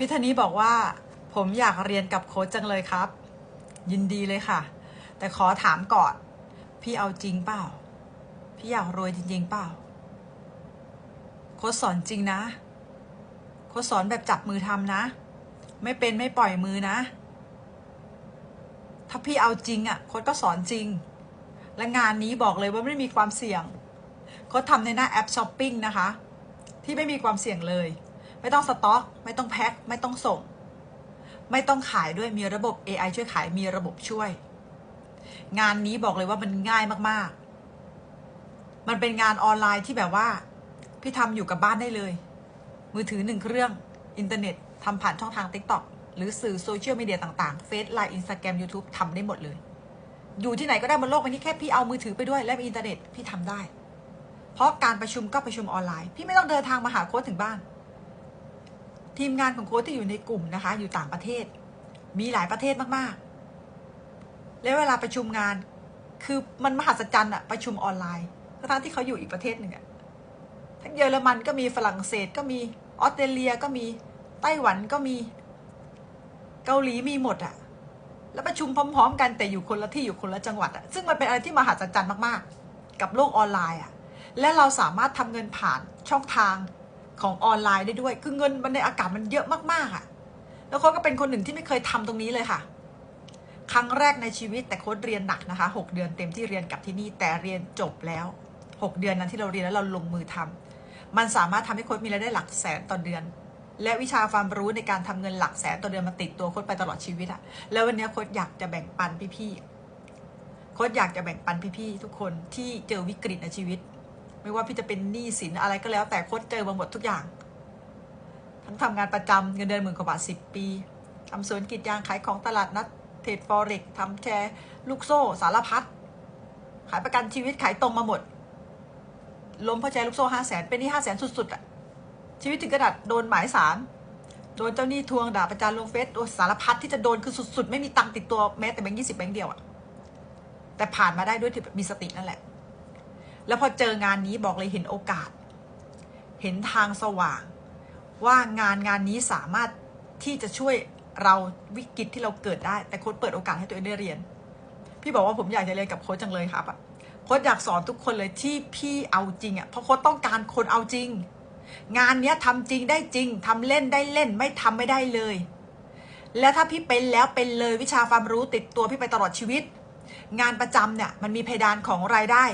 พี่ธนีบอกว่า ผมอยากเรียนกับโค้ชจังเลยครับ ยินดีเลยค่ะ แต่ขอถามก่อน พี่เอาจริงเปล่า พี่อยากรวยจริง ๆ เปล่า โค้ชสอนจริงนะ โค้ชสอนแบบจับมือทำนะ ไม่เป็นไม่ปล่อยมือนะ ถ้าพี่เอาจริงอะ่ะ โค้ชก็สอนจริง และงานนี้บอกเลยว่าไม่มีความเสี่ยง โค้ชทำในหน้าแอปช้อปปิ้งนะคะ ที่ไม่มีความเสี่ยงเลย ไม่ต้องสต็อก ไม่ต้องแพ็คไม่ต้องส่ง ไม่ต้องขายด้วยมีระบบ AI ช่วยขายมีระบบช่วย งานนี้บอกเลยว่ามันง่ายมากๆ มันเป็นงานออนไลน์ที่แบบว่า พี่ทำอยู่กับบ้านได้เลย มือถือหนึ่งเครื่องอินเทอร์เน็ตทำผ่านช่องทาง TikTok หรือสื่อโซเชียลมีเดียต่างๆเฟซไลน์อินสตาแกรมยูทูบทำได้หมดเลย อยู่ที่ไหนก็ได้บนโลกใบนี้แค่พี่เอามือถือไปด้วยและมีอินเทอร์เน็ตพี่ทำได้ เพราะการประชุมก็ประชุมออนไลน์ พี่ไม่ต้องเดินทางมาหาโค้ชถึงบ้าน ทีมงานของโค้ชที่อยู่ในกลุ่มนะคะ อยู่ต่างประเทศ มีหลายประเทศมากๆ แล้วเวลาประชุมงาน คือมันมหัศจรรย์อะประชุมออนไลน์ทั้งที่เขาอยู่อีกประเทศหนึ่งอะทั้งเยอรมันก็มีฝรั่งเศสก็มีออสเตรเลียก็มีไต้หวันก็มี เกาหลีมีหมดอะแล้วประชุมพร้อม ๆ กันแต่อยู่คนละที่อยู่คนละจังหวัดอะซึ่งมันเป็นอะไรที่มหัศจรรย์มากๆ กับโลกออนไลน์อะและเราสามารถทำเงินผ่านช่องทาง ของออนไลน์ได้ด้วย คือเงินมันในอากาศมันเยอะมากๆอะแล้วเขาก็เป็นคนหนึ่งที่ไม่เคยทำตรงนี้เลยค่ะ ครั้งแรกในชีวิตแต่โค้ดเรียนหนักนะคะหกเดือนเต็มที่เรียนกับที่นี่แต่เรียนจบแล้วหกเดือนนั้นที่เราเรียนแล้วเราลงมือทำมันสามารถทำให้โค้ดมีรายได้หลักแสนต่อเดือน และวิชาความรู้ในการทำเงินหลักแสนต่อเดือนมาติดตัวโค้ดไปตลอดชีวิตอะแล้ววันนี้โค้ดอยากจะแบ่งปันพี่ๆโค้ดอยากจะแบ่งปันพี่ๆทุกคนที่เจอวิกฤตในชีวิต ไม่ว่าพี่จะเป็นหนี้สินอะไรก็แล้ว แต่โค้ดเจอมาหมดทุกอย่าง ทั้งทำงานประจำเงินเดือนหมื่นกว่าบาทสิบปีทำสวนกรีดยางขายของตลาดนัดเทรดฟอเร็กทำแชร์ลูกโซ่สารพัดขายประกันชีวิตขายตรงมาหมด ล้มเพราะแชร์ลูกโซ่ห้าแสนเป็นหนี้ห้าแสนสุดๆอะชีวิตถึงกระดัดโดนหมายสารโดนเจ้าหนี้ทวงด่าประจานลงเฟซโดนสารพัดที่จะโดนคือสุดๆ ไม่มีตังติดตัวแม้แต่แบงค์ยี่สิบแบงค์เดียวอะแต่ผ่านมาได้ด้วยที่มีสตินั่นแหละ แล้วพอเจองานนี้บอกเลยเห็นโอกาส เห็นทางสว่าง ว่างานงานนี้สามารถที่จะช่วยเราวิกฤตที่เราเกิดได้ แต่โค้ดเปิดโอกาสให้ตัวเองได้เรียน พี่บอกว่าผมอยากจะเรียนกับโค้ดจังเลยครับอะโค้ดอยากสอนทุกคนเลยที่พี่เอาจริงอะเพราะโค้ดต้องการคนเอาจริง งานเนี้ยทำจริงได้จริงทำเล่นได้เล่นไม่ทำไม่ได้เลย แล้วถ้าพี่เป็นแล้วเป็นเลยวิชาความรู้ติดตัวพี่ไปตลอดชีวิต งานประจำเนี่ยมันมีเพดานของรายได้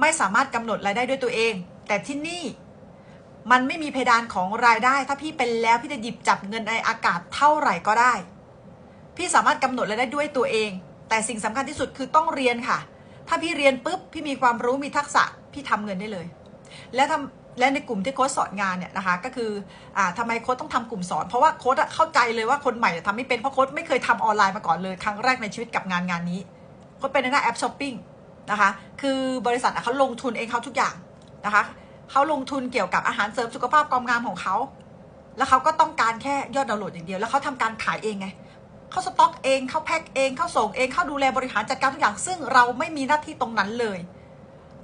ไม่สามารถกำหนดรายได้ด้วยตัวเอง แต่ที่นี่มันไม่มีเพดานของรายได้ ถ้าพี่เป็นแล้วพี่จะหยิบจับเงินในอากาศเท่าไหร่ก็ได้ พี่สามารถกำหนดรายได้ด้วยตัวเอง แต่สิ่งสำคัญที่สุดคือต้องเรียนค่ะ ถ้าพี่เรียนปุ๊บพี่มีความรู้มีทักษะพี่ทำเงินได้เลย และทำและในกลุ่มที่โค้ชสอนงานเนี่ยนะคะก็คืออ่าทำไมโค้ชต้องทำกลุ่มสอน เพราะว่าโค้ชเข้าใจเลยว่าคนใหม่จะทำไม่เป็นเพราะโค้ชไม่เคยทำออนไลน์มาก่อนเลย ครั้งแรกในชีวิตกับงานงานนี้โค้ชเป็นในหน้าแอปช้อปปิ้ง นะคะ คือบริษัทเขาลงทุนเองเขาทุกอย่างนะคะเขาลงทุนเกี่ยวกับอาหารเสริมสุขภาพความงามของเขา แล้วเขาก็ต้องการแค่ยอดดาวน์โหลดอย่างเดียว แล้วเขาทำการขายเองไงเขาสต็อกเองเขาแพ็คเองเขาส่งเองเขาดูแลบริหารจัดการทุกอย่าง ซึ่งเราไม่มีหน้าที่ตรงนั้นเลย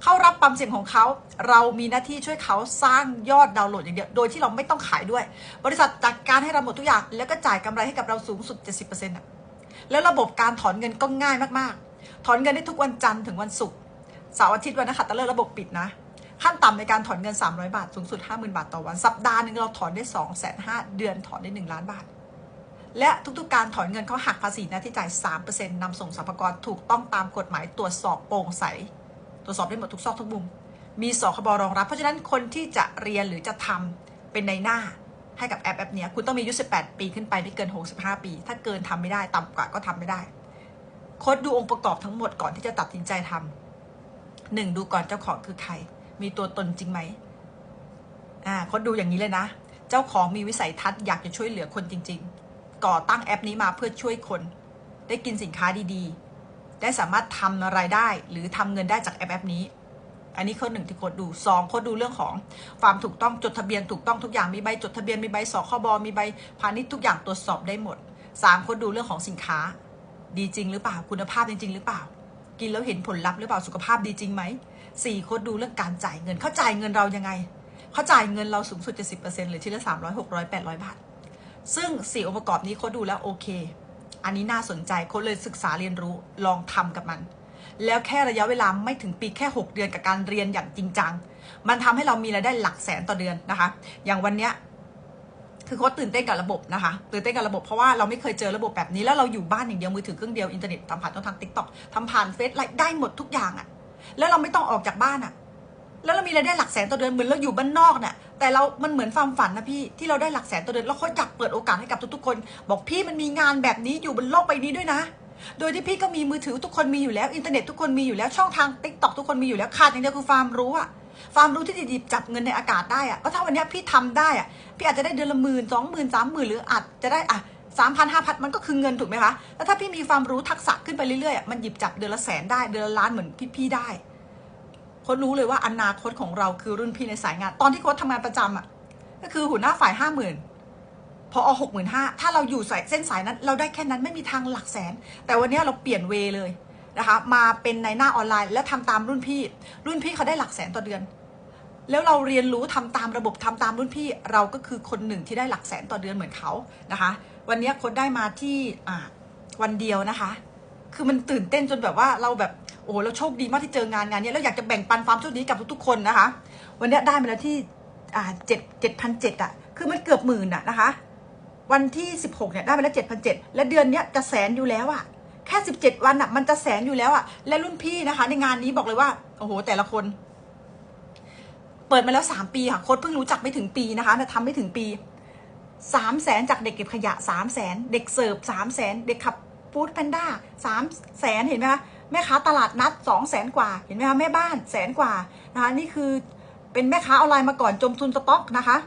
เขารับความเสี่ยงของเขาเรามีหน้าที่ช่วยเขาสร้างยอดดาวน์โหลดอย่างเดียว โดยที่เราไม่ต้องขายด้วย บริษัทจัดการให้เราหมดทุกอย่าง แล้วก็จ่ายกำไรให้กับเราสูงสุด 70%อะแล้วระบบการถอนเงินก็ง่ายมากๆ ถอนเงินได้ทุกวันจันทร์ถึงวันศุกร์เสาร์อาทิตย์วันนักขัตฤกษ์ระบบปิดนะ ขั้นต่ำในการถอนเงิน 300 บาท สูงสุด 50,000 บาทต่อวัน สัปดาห์หนึ่งเราถอนได้2 5 0 0 0เดือนถอนได้ 1 ล้านบาท และทุกๆการถอนเงินเขาหักภาษีหน้าที่จ่าย 3%นำส่งสรรพากรถูกต้องตามกฎหมายตรวจสอบโปร่งใส ตรวจสอบได้หมดทุกซอกทุกมุม มีสคบรองรับ เพราะฉะนั้นคนที่จะเรียนหรือจะทำเป็นในหน้าให้กับแอปแอปเนี้ยคุณต้องมีอายุ 18 ปีขึ้นไปไม่เกิน 65 ปี ถ้าเกินทำไม่ได้ ต่ำกว่าก็ทำไม่ได้ โค้ดดูองค์ประกอบทั้งหมดก่อนที่จะตัดสินใจทำหนึ่งดูก่อนเจ้าของคือใคร มีตัวตนจริงไหมอ่าโค้ดดูอย่างนี้เลยนะ เจ้าของมีวิสัยทัศน์อยากจะช่วยเหลือคนจริง ๆ ก่อตั้งแอปนี้มาเพื่อช่วยคน ได้กินสินค้าดีๆ ได้สามารถทำรายได้ หรือทำเงินได้จากแอปแอปนี้อันนี้ข้อหนึ่งที่โค้ดดูสองโค้ดดูเรื่องของความถูกต้องจดทะเบียนถูกต้องทุกอย่างมีใบจดทะเบียนมีใบสคบมีใบพาณิชย์ทุกอย่างตรวจสอบได้หมดสามโค้ดดูเรื่องของสินค้า ดีจริงหรือเปล่าคุณภาพจริง ๆ หรือเปล่า กินแล้วเห็นผลลัพธ์หรือเปล่าสุขภาพดีจริงไหมสี่โค้ดดูเรื่องการจ่ายเงินเขาจ่ายเงินเรายังไงเขาจ่ายเงินเราสูงสุดเจ็ดสิบเปอร์เซ็นต์เลยทีละสามร้อยหกร้อยแปดร้อยบาท ซึ่งสี่องค์ประกอบนี้โค้ดดูแล้วโอเค อันนี้น่าสนใจโค้ดเลยศึกษาเรียนรู้ลองทำกับมัน แล้วแค่ระยะเวลาไม่ถึงปีแค่ 6 เดือนกับการเรียนอย่างจริงจัง มันทำให้เรามีรายได้หลักแสนต่อเดือนนะคะ อย่างวันเนี้ย คือโค้ดตื่นเต้นกับระบบนะคะ ตื่นเต้นกับระบบเพราะว่าเราไม่เคยเจอระบบแบบนี้แล้วเราอยู่บ้านอย่างเดียวมือถือเครื่องเดียวอินเทอร์เน็ตทำผ่านช่องทางติ๊กต็อกทำผ่านเฟซไลน์ได้หมดทุกอย่างอะแล้วเราไม่ต้องออกจากบ้านอะแล้วเรามีรายได้หลักแสนต่อเดือนเหมือนเราอยู่บ้านนอกเนี่ยแต่เรา มันเหมือนความฝันนะพี่ที่เราได้หลักแสนต่อเดือนแล้วโค้ดอยากเปิดโอกาสให้กับทุกๆคน บอกพี่มันมีงานแบบนี้อยู่บนโลกใบนี้ด้วยนะ โดยที่พี่ก็มีมือถือทุกคนมีอยู่แล้วอินเทอร์เน็ตทุกคนมีอยู่แล้วช่องทางติ๊กต็อกทุกคนมีอยู่แล้วขาดอย่างเดียวคือความรู้อะ ความรู้ที่จะหยิบจับเงินในอากาศได้อะก็ถ้าวันนี้พี่ทำได้อะพี่อาจจะได้เดือนละหมื่นสองหมื่นสามหมื่นหรืออาจจะได้อะสามพันห้าพันมันก็คือเงินถูกไหมคะ แล้วถ้าพี่มีความรู้ทักษะขึ้นไปเรื่อยๆมันหยิบจับเดือนละแสนได้เดือนละล้านเหมือนพี่ๆได้ค้ดรู้เลยว่าอนาคตของเราคือรุ่นพี่ในสายงาน ตอนที่โค้ดทำงานประจำอะก็คือหัวหน้าฝ่ายห้าหมื่นพอเอาหกหมื่นห้าถ้าเราอยู่สายเส้นสายนั้น เราได้แค่นั้นไม่มีทางหลักแสน แต่วันนี้เราเปลี่ยนเวเลย นะคะมาเป็นในหน้าออนไลน์ และทำตามรุ่นพี่ รุ่นพี่เขาได้หลักแสนต่อเดือน แล้วเราเรียนรู้ทำตามระบบทำตามรุ่นพี่ เราก็คือคนหนึ่งที่ได้หลักแสนต่อเดือนเหมือนเขานะคะ วันนี้คนได้มาที่วันเดียวนะคะ คือมันตื่นเต้นจนแบบว่าเราแบบโอ้เราโชคดีมากที่เจองานงานนี้แล้วอยากจะแบ่งปันความโชคดีกับทุกๆคนนะคะ วันนี้ได้มาแล้วที่เจ็ดเจ็ดพันเจ็ดอะคือมันเกือบหมื่นอะนะคะ วันที่16เนี่ยได้ไปแล้ว7,700และเดือนเนี้ยจะแสนอยู่แล้วอะ แค่17วันอะมันจะแสนอยู่แล้วอะและรุ่นพี่นะคะ ในงานนี้บอกเลยว่าโอ้โห แต่ละคน เปิดมาแล้ว3ปีค่ะโค้ดเพิ่งรู้จักไม่ถึงปีนะคะแต่ทำไม่ถึงปี3แสนจากเด็กเก็บขยะ3แสนเด็กเสิร์ฟ3แสนเด็กขับฟู้ดแพนด้า3แสนเห็นไหมคะแม่ค้าตลาดนัด2แสนกว่าเห็นไหมคะแม่บ้านแสนกว่านะคะนี่คือเป็นแม่ค้าออนไลน์มาก่อนจมทุนสต็อกนะคะ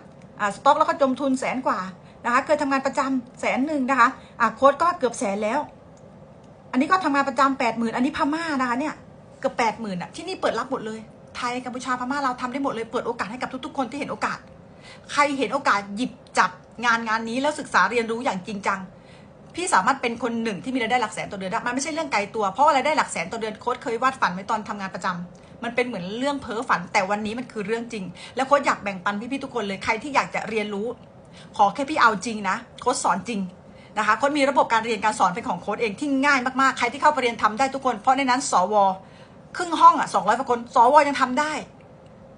อ่าสต็อกแล้วก็จมทุนแสนกว่านะคะเคยทำงานประจำแสนหนึ่งนะคะอะโค้ดก็เกือบแสนแล้ว อันนี้ก็ทำงานประจำแปดหมื่นอันนี้พม่านะคะเนี่ยเกือบแปดหมื่นอะที่นี่เปิดรับหมดเลย ไทยกัมพูชาพม่าเราทำได้หมดเลยเปิดโอกาสให้กับทุก ๆ คนที่เห็นโอกาส ใครเห็นโอกาสหยิบจับงานงานนี้แล้วศึกษาเรียนรู้อย่างจริงจัง พี่สามารถเป็นคนหนึ่งที่มีรายได้หลักแสนต่อเดือนได้มันไม่ใช่เรื่องไกลตัวเพราะว่ารายได้หลักแสนต่อเดือนโค้ดเคยวาดฝันไว้ตอนทำงานประจำมันเป็นเหมือนเรื่องเพ้อฝัน แต่วันนี้มันคือเรื่องจริง แล้วโค้ดอยากแบ่งปันพี่ๆทุกคนเลยใครที่อยากจะเรียนรู้ ขอแค่พี่เอาจริงนะโค้ดสอนจริง นะคะโค้ดมีระบบการเรียนการสอนเป็นของโค้ดเองที่ง่ายมากๆ ใครที่เข้าไปเรียนทำได้ทุกคน เพราะในนั้น สว ครึ่งห้องอะสองร้อยกว่าคน สวยังทำได้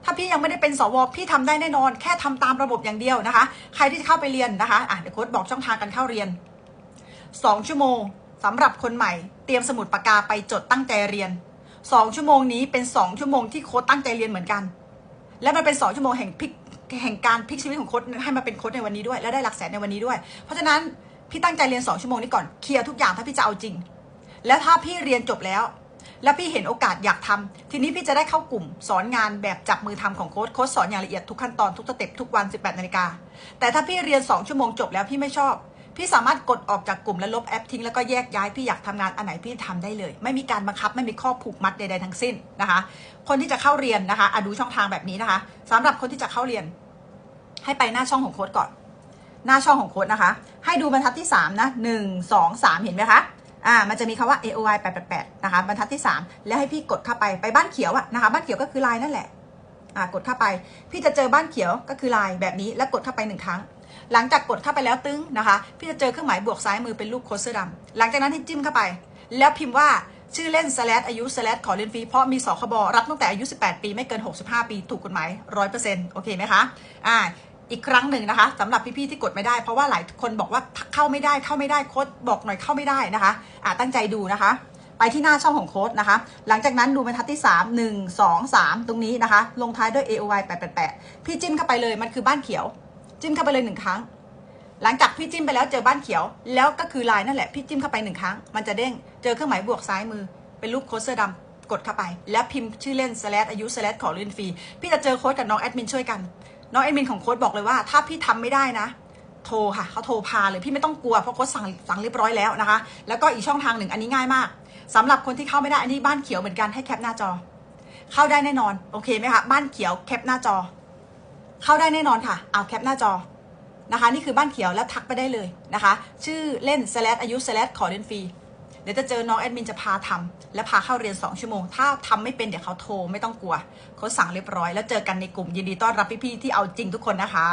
ถ้าพี่ยังไม่ได้เป็นสว พี่ทำได้แน่นอน แค่ทำตามระบบอย่างเดียวนะคะ ใครที่เข้าไปเรียนนะคะอะเดี๋ยวโค้ดบอกช่องทางการเข้าเรียน 2 ชั่วโมงสำหรับคนใหม่ เตรียมสมุดปากกาไปจดตั้งใจเรียน 2 ชั่วโมงนี้เป็น 2 ชั่วโมงที่โค้ดตั้งใจเรียนเหมือนกัน และมันเป็น 2 ชั่วโมงแห่งพลิกแห่งการพลิกชีวิตของโค้ดให้มาเป็นโค้ดในวันนี้ด้วย และได้หลักแสนในวันนี้ด้วย เพราะฉะนั้น พี่ตั้งใจเรียน2ชั่วโมงนี้ก่อนเคลียร์ทุกอย่างถ้าพี่จะเอาจริง แล้วถ้าพี่เรียนจบแล้ว แล้วพี่เห็นโอกาสอยากทำทีนี้พี่จะได้เข้ากลุ่ม สอนงานแบบจับมือทำของโค้ดโค้ดสอนอย่างละเอียดทุกขั้นตอนทุกสเต็ปทุกวัน 18นาฬิกาแต่ถ้าพี่เรียน 2 ชั่วโมงจบแล้วพี่ไม่ชอบ พี่สามารถกดออกจากกลุ่มและลบแอปทิ้งแล้วก็แยกย้ายพี่อยากทำงานอันไหนพี่ทำได้เลย ไม่มีการบังคับไม่มีข้อผูกมัดใดๆทั้งสิ้นนะคะ คนที่จะเข้าเรียนนะคะอดูช่องทางแบบนี้นะคะสำหรับคนที่จะเข้าเรียน ให้ไปหน้าช่องของโค้ดก่อน หน้าช่องของโค้ดนะคะ ให้ดูบรรทัดที่ 3 นะ 1 2 3 เห็นไหมคะอ่ามันจะมีคำว่า AOI 888 นะคะบรรทัดที่ 3 แล้วให้พี่กดเข้าไปไปบ้านเขียวอะนะคะบ้านเขียวก็คือไลน์นั่นแหละอ่ากดเข้าไป พี่จะเจอบ้านเขียวก็คือไลน์แบบนี้แล้วกดเข้าไปหนึ่งครั้ง หลังจากกดเข้าไปแล้วตึ้งนะคะ พี่จะเจอเครื่องหมายบวกซ้ายมือเป็นรูปโค้ดเสื้อดำหลังจากนั้นให้จิ้มเข้าไป แล้วพิมพ์ว่าชื่อเล่น slash อายุ slash ขอเรียนฟรีเพราะมีสคบรับตั้งแต่อายุ 18 ปี ไม่เกิน 65 ปี ถูกกฎหมาย 100%โอเคไหมคะ อ่า อีกครั้งหนึ่งนะคะสำหรับพี่ๆที่กดไม่ได้ เพราะว่าหลายคนบอกว่าเข้าไม่ได้เข้าไม่ได้โค้ดบอกหน่อยเข้าไม่ได้นะคะอ่าตั้งใจดูนะคะ ไปที่หน้าช่องของโค้ดนะคะ หลังจากนั้นดูบรรทัดที่ 3 1 2 3 ตรงนี้นะคะ ลงท้ายด้วย AOY 888 พี่จิ้มเข้าไปเลยมันคือบ้านเขียว จิ้มเข้าไปเลยหนึ่งครั้ง หลังจากพี่จิ้มไปแล้วเจอบ้านเขียว แล้วก็คือลน์นั่นแหละพี่จิ้มเข้าไปหนึ่งครั้ง มันจะเด้งเจอเครื่องหมายบวกซ้ายมือเป็นรูปโค้ดเสื้อดำกดเข้าไป แล้วพิมพ์ชื่อเล่น slash อายุ slash ขอเรียนฟรี พี่จะเจอโค้ดกับน้องแอดมินช่วยกัน น้องแอดมินของโค้ดบอกเลยว่า ถ้าพี่ทำไม่ได้นะ โทรค่ะเขาโทรพาเลยพี่ไม่ต้องกลัวเพราะโค้ดสั่งสั่งเรียบร้อยแล้วนะคะ แล้วก็อีกช่องทางหนึ่งอันนี้ง่ายมากสำหรับคนที่เข้าไม่ได้อันนี้บ้านเขียวเหมือนกันให้แคปหน้าจอ เข้าได้แน่นอนโอเคไหมคะบ้านเขียวแคปหน้าจอ เข้าได้แน่นอนค่ะ เอาแคปหน้าจอนะคะ นี่คือบ้านเขียวแล้วทักไปได้เลยนะคะ ชื่อเล่น slash อายุ slash ขอเรียนฟรี ดี๋ยวจะเจอน้องแอดมินจะพาทำและพาเข้าเรียน 2 ชั่วโมง ถ้าทำไม่เป็นเดี๋ยวเขาโทรไม่ต้องกลัวเขาสั่งเรียบร้อย แล้วเจอกันในกลุ่มยินดีต้อนรับพี่ๆที่เอาจริงทุกคนนะคะ